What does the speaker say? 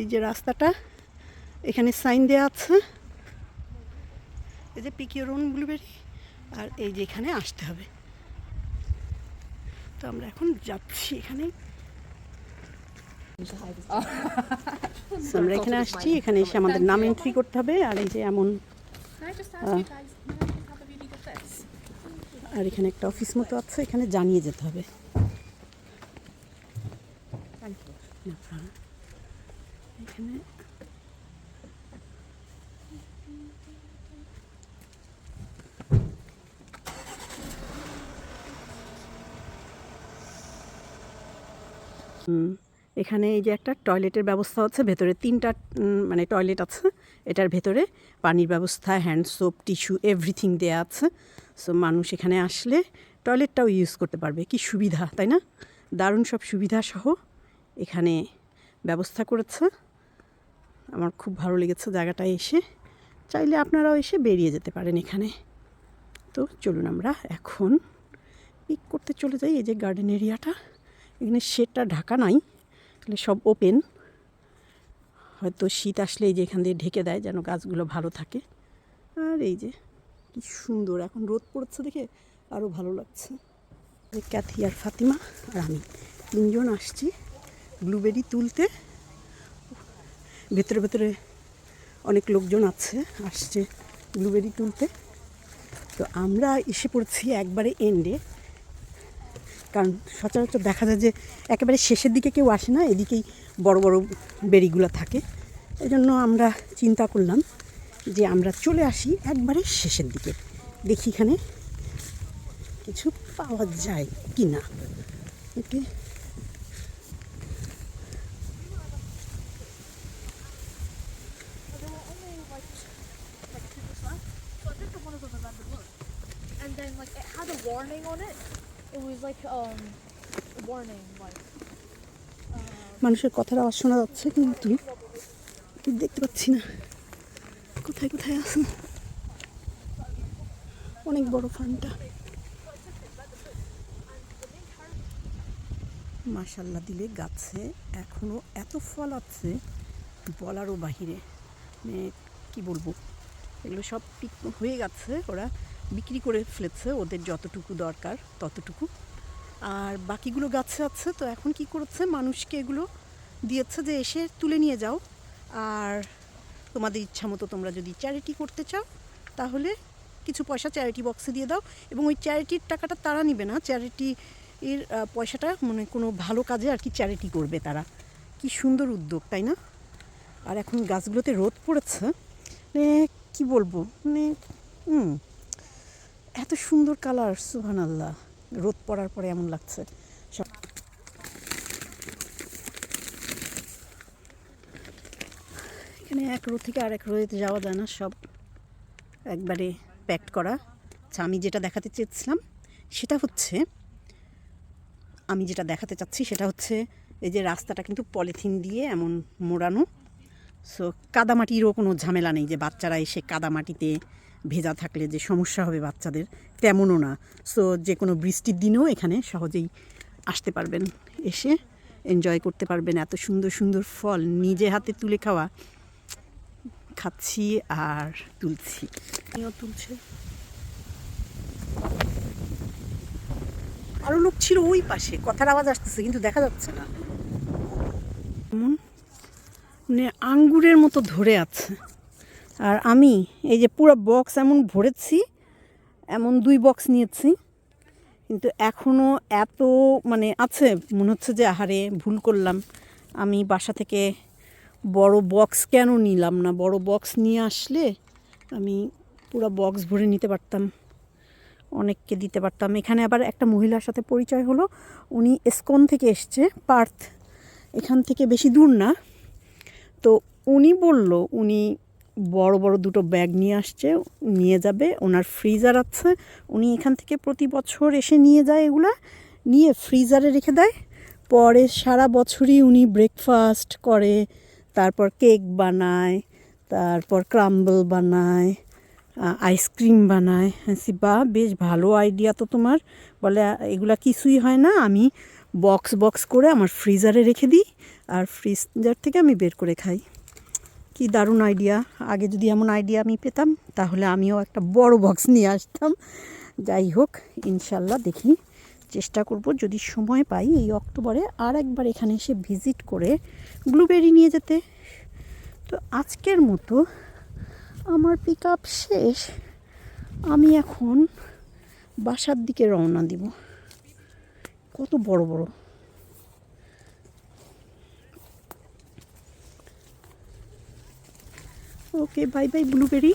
এই যে রাস্তাটা এখানে সাইন দেওয়া আছে। এই যে পিকিওরন ব্লুবেরি আর এই যে এখানে আসতে হবে। তো আমরা এখন যাচ্ছি এখানে। আমরা এখানে আসছি এখানে এসে আমাদের নাম এন্ট্রি করতে হবে আর এই যে এমন? আর এখানে একটা অফিস মতো আছে এখানে জানিয়ে যেতে হবে। এখানে এখানে এই যে একটা টয়লেটের ব্যবস্থা আছে ভেতরে তিনটা মানে টয়লেট আছে, এটার ভেতরে পানির ব্যবস্থা, হ্যান্ড সোপ, টিস্যু, এভরিথিং দেয়া আছে। সো মানুষ এখানে আসলে টয়লেটটাও ইউজ করতে পারবে, কি সুবিধা, তাই না? দারুণ সব সুবিধা সহ এখানে ব্যবস্থা করেছে। আমার খুব ভালো লেগেছে জায়গাটায় এসে। চাইলে আপনারাও এসে বেরিয়ে যেতে পারেন এখানে। তো চলুন আমরা এখন পিক করতে চলে যাই এই যে গার্ডেন এরিয়াটা এখানে শেডটা ঢাকা নাই, তাহলে সব ওপেন হয়তো শীত আসলে এই যে এখান দিয়ে ঢেকে দেয় যেন গাছগুলো ভালো থাকে। আর এই যে কি সুন্দর, এখন রোদ পড়ছে দেখে আরও ভালো লাগছে। ক্যাথি আর ফাতিমা আর আমি তিনজন আসছি ব্লুবেরি তুলতে। ভেতরে ভেতরে অনেক লোকজন আছে, আসছে ব্লুবেরি তুলতে। তো আমরা এসে পড়ছি একবারে এন্ডে কারণ সচরাচর দেখা যায় যে একেবারে শেষের দিকে কেউ আসে না, এদিকেই বড় বড় বেরিগুলো থাকে। এই জন্য আমরা চিন্তা করলাম যে আমরা চলে আসি একবারে শেষের দিকে। দেখি এখানে কিছু পাওয়া যায় কি না ওকে। Then, like, it had a warning on it. It was like um warning, like মানুষের কথার আওয়াজ শোনা যাচ্ছে, কিন্তু দেখতে পাচ্ছি না। কোথায় কোথায় আছে? অনেক বড় ফার্মটা মাশাল্লাহ দিলে গাছে এখনও এত ফল আছে বলারও বাহিরে। মানে কি বলব? এগুলো সব পিক হয়ে গেছে ওরা। বিক্রি করে ফেলেছে, ওদের যতটুকু দরকার ততটুকু। আর বাকিগুলো গাছে আছে, তো এখন কি করছে, মানুষকে এগুলো দিয়েছে যে এসে তুলে নিয়ে যাও। আর তোমাদের ইচ্ছা মতো তোমরা যদি চ্যারিটি করতে চাও, তাহলে কিছু পয়সা চ্যারিটি বক্সে দিয়ে দাও। এবং ওই চ্যারিটির টাকাটা তারা নিবে না চ্যারিটি এর পয়সাটা মানে কোনো ভালো কাজে আর কি চ্যারিটি করবে তারা। কি সুন্দর উদ্যোগ, তাই না? আর এখন গাছগুলোতে রোদ পড়েছে। মানে কি বলব মানে হুম। এত সুন্দর কালার সুহান আল্লাহ রোদ পড়ার পরে এমন লাগছে। এখানে এক রোদ থেকে আরেক রোতে যাওয়া যায় না, সব একবারে প্যাকড করা। আচ্ছা আমি যেটা দেখাতে চেয়েছিলাম, সেটা হচ্ছে, আমি যেটা দেখাতে চাচ্ছি, সেটা হচ্ছে এই যে রাস্তাটা কিন্তু পলিথিন দিয়ে এমন মোড়ানো। সো কাদামাটিরও কোনো ঝামেলা নেই যে বাচ্চারা এসে কাদামাটিতে ভেজা থাকলে যে সমস্যা হবে বাচ্চাদের তেমনও না। সো যে কোনো বৃষ্টির দিনেও এখানে সহজেই আসতে পারবেন। এসে এনজয় করতে পারবেন এত সুন্দর সুন্দর ফল নিজে হাতে তুলে খাওয়া। খাচ্ছি আর তুলছি। তুলছে। আরও লোক ছিল ওই পাশে কথার আওয়াজ আসতেছে কিন্তু দেখা যাচ্ছে না। এমন মানে আঙ্গুরের মতো ধরে আছে। আর আমি এই যে পুরো বক্স এমন ভরেছি, এমন দুই বক্স নিয়েছি। কিন্তু এখনও এত মানে আছে, মনে হচ্ছে যে আহারে ভুল করলাম। আমি বাসা থেকে বড় বক্স কেন নিলাম না? বড় বক্স নিয়ে আসলে আমি পুরো বক্স ভরে নিতে পারতাম, অনেককে দিতে পারতাম। এখানে আবার একটা মহিলার সাথে পরিচয় হলো। উনি এসকন থেকে এসছে, পার্থ। এখান থেকে বেশি দূর না। তো উনি বলল, উনি বড় বড় দুটো ব্যাগ নিয়ে আসছে, নিয়ে যাবে। ওনার ফ্রিজার আছে। উনি এখান থেকে প্রতি বছর এসে নিয়ে যায় এগুলা, নিয়ে ফ্রিজারে রেখে দেয়। পরে সারা বছরই উনি ব্রেকফাস্ট করে, তারপর কেক বানায়, তারপর ক্রাম্বল বানায় আইসক্রিম বানায়। হ্যাঁ বা, বেশ ভালো আইডিয়া তো তোমার। বলে, এগুলা কিছুই হয় না, আমি বক্স বক্স করে আমার ফ্রিজারে রেখে দিই, আর ফ্রিজার থেকে আমি বের করে খাই। কি দারুণ আইডিয়া আগে যদি এমন আইডিয়া আমি পেতাম, তাহলে আমিও একটা বড় বক্স নিয়ে আসতাম। যাই হোক, ইনশাল্লাহ দেখি, চেষ্টা করব যদি সময় পাই এই অক্টোবরে আর একবার এখানে এসে ভিজিট করে ব্লুবেরি নিয়ে যেতে। তো আজকের মতো আমার পিক আপ শেষ। আমি এখন বাসার দিকে রওনা দিব। কত বড় বড়। Okay bye bye blueberry